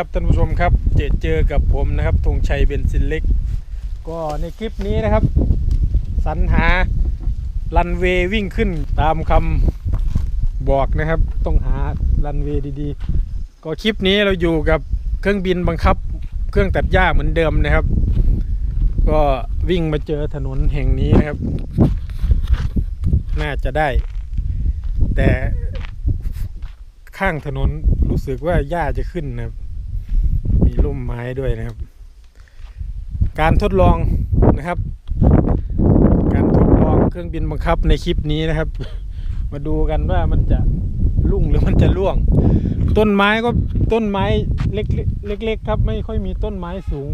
ครับท่านผู้ชมครับ เจอเจอกับผมนะครับธงชัยเบนซินเล็ก ก็ในคลิปนี้นะครับสรรหารันเวย์วิ่งขึ้นตามคำบอกนะครับ ต้องหารันเวย์ดีๆ ก็คลิปนี้เราอยู่กับเครื่องบินบังคับ เครื่องตัดหญ้าเหมือนเดิมนะครับ ก็วิ่งมาเจอถนนแห่งนี้นะครับ น่าจะได้ แต่ข้างถนนรู้สึกว่าหญ้าจะขึ้นนะครับ มีร่มไม้ด้วยนะครับ การทดลองนะครับ การทดลองเครื่องบินบังคับในคลิปนี้นะครับ มาดูกันว่ามันจะลุ่งหรือมันจะล่วง ต้นไม้ก็ต้นไม้เล็กๆเล็กๆครับ ไม่ค่อยมีต้นไม้สูง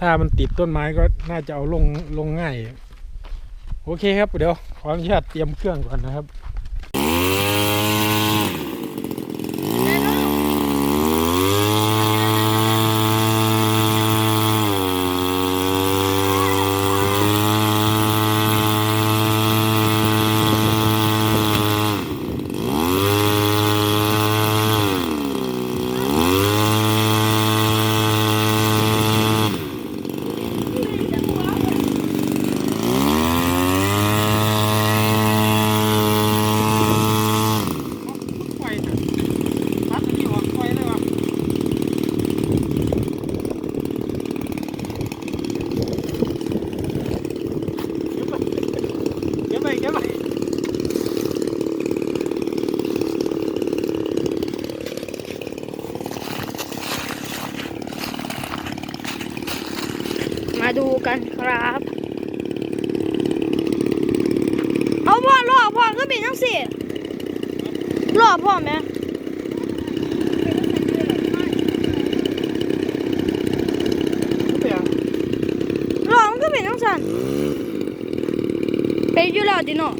ถ้ามันติดต้นไม้ก็น่าจะเอาลงลงง่าย โอเคครับเดี๋ยวขออนุญาตเตรียมเครื่องก่อนนะครับ ไฟพัดอันนี้ออกไฟเลยวะเก็บไปเก็บไป มาดู กันครับเอาพ่อรอพ่อก็เป็นทั้งสี่รอพ่อไหมเปลี่ยนรอมันก็เป็นทั้งสันไปอยู่แล้วดิเนาะ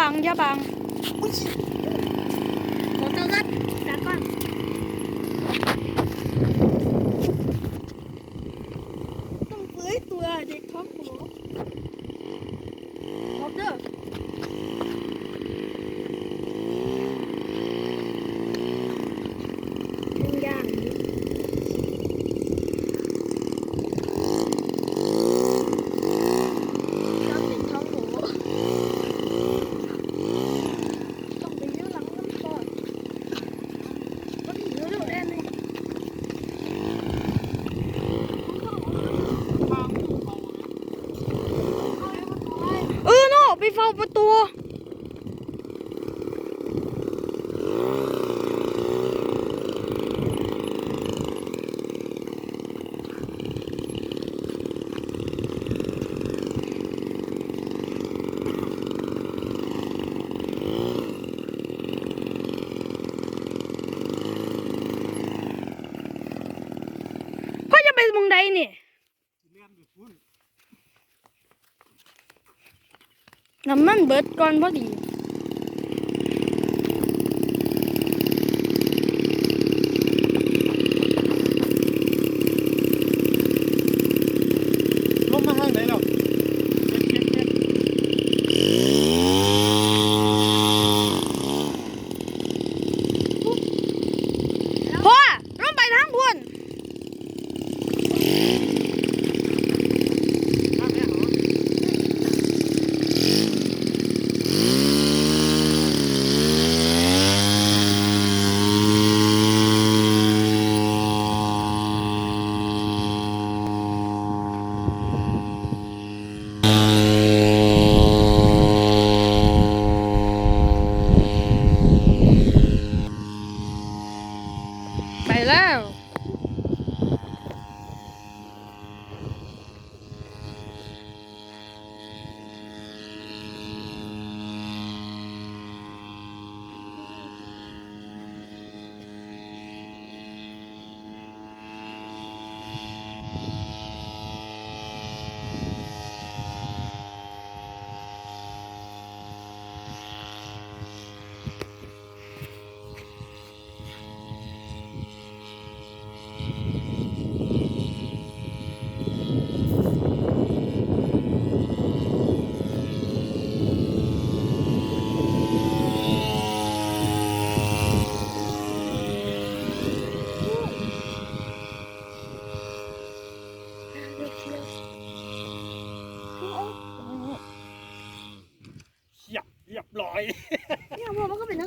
อย่าบังอย่าบังอย่าบังขอเจ้ารัดตาก่อนต้องเฟื้ยตัวเด็กท้องหัวพบเด้อเป็นย่างนี้ก็เป็นท้องหัว ต้องไปยื้อหลังมันก่อนก็ถือเร็วแน่เลยเออโน่ไป เฝ้าประตูพ่อจะไปมุงใดนี่ น้ำมันเบิดก่อนพอดี ลงมาทางไหนเราเก็บเก็บเก็บ พ่อลงไปทางพุ่น ทางเนี้ยเหรอ เรียบร้อย เนี่ย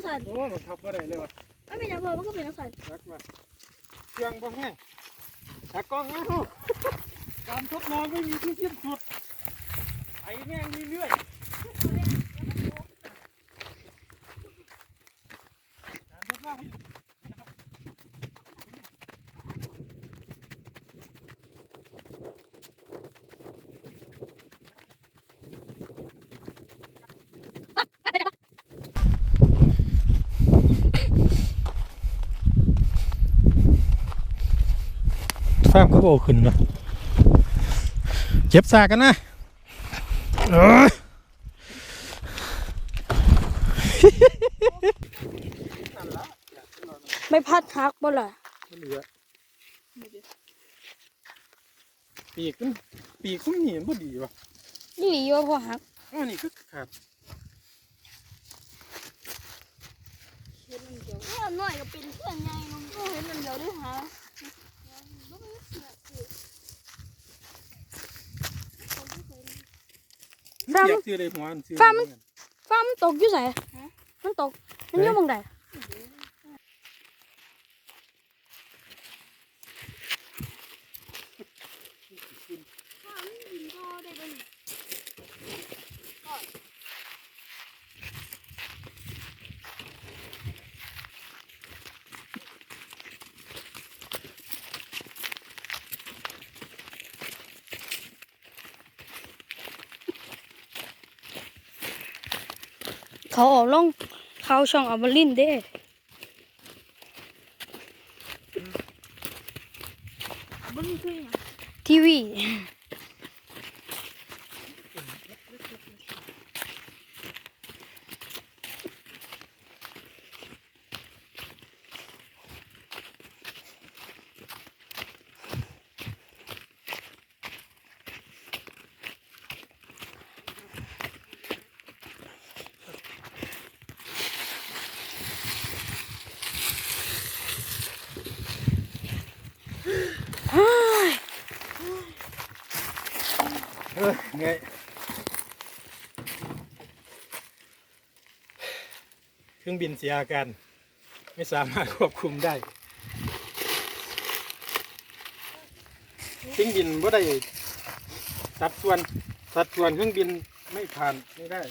พอมันก็เป็นนักสัตว์โอ้มันทับอะไรเลยวะไม่เป็นนักพอมันก็เป็นนักสัตว์รักมาเครื่องบ่แห้งตากล้องนะฮู้การทดลองไม่มีที่สิ้นสุดไอ้แม่งเรื่อยๆการทดลอง ฟ้ามก็โบขึ้นนะเจ็บสากันนะเอ้ยไม่พัดหักบ่ล่ะเหลือปีกมันปีกมันหนีบ่ดีวะนี่หลีว่าพอหักอ้าวนี่คือขาดเนี่ยหน่อยก็เป็นเพื่อนไงน้องก็เห็นมันเดียวด้วยหา ฟ้าอยากซื้อได้หัวอันซื้อฟ้ามัน ฟ้ามันตกอยู่ไหนมันตกมันอยู่หมองใด เขาออกลงเขาช่องอมรินทร์เด้ทีวี เออไงเครื่องบินเสียอาการไม่สามารถควบคุมได้เครื่องบินบ่ได้สัดส่วนสัดส่วนเครื่องบินไม่ผ่านไม่ได้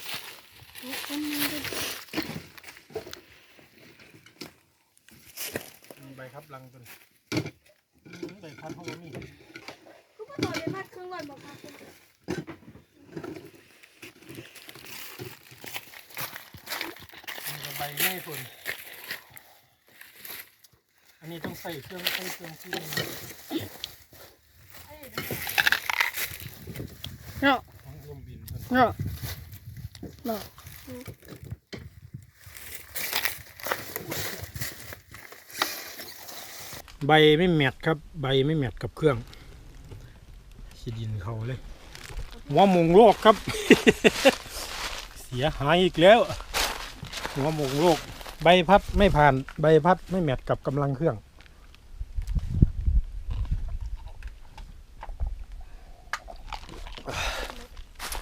มีใบครับลังตัวนี้อืมใบพัดเขาก็มีก็บ่ต่อเลยพัดเครื่องร้อนบ่พัดมีแต่ใบ ง่ายคนอันนี้ต้องใส่เครื่องใส่เครื่องที่เนาะของเครื่องบินเพิ่นเนาะเนาะใบไม่แมทครับ ใบไม่แมทกับเครื่องขีดินเขาเลยหัวหมงโลกครับ เสียหายอีกแล้ว หัวหมงโลก ใบพัดไม่ผ่านใบพัดไม่แมทกับกำลังเครื่อง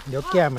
เดี๋ยวแก้ไหม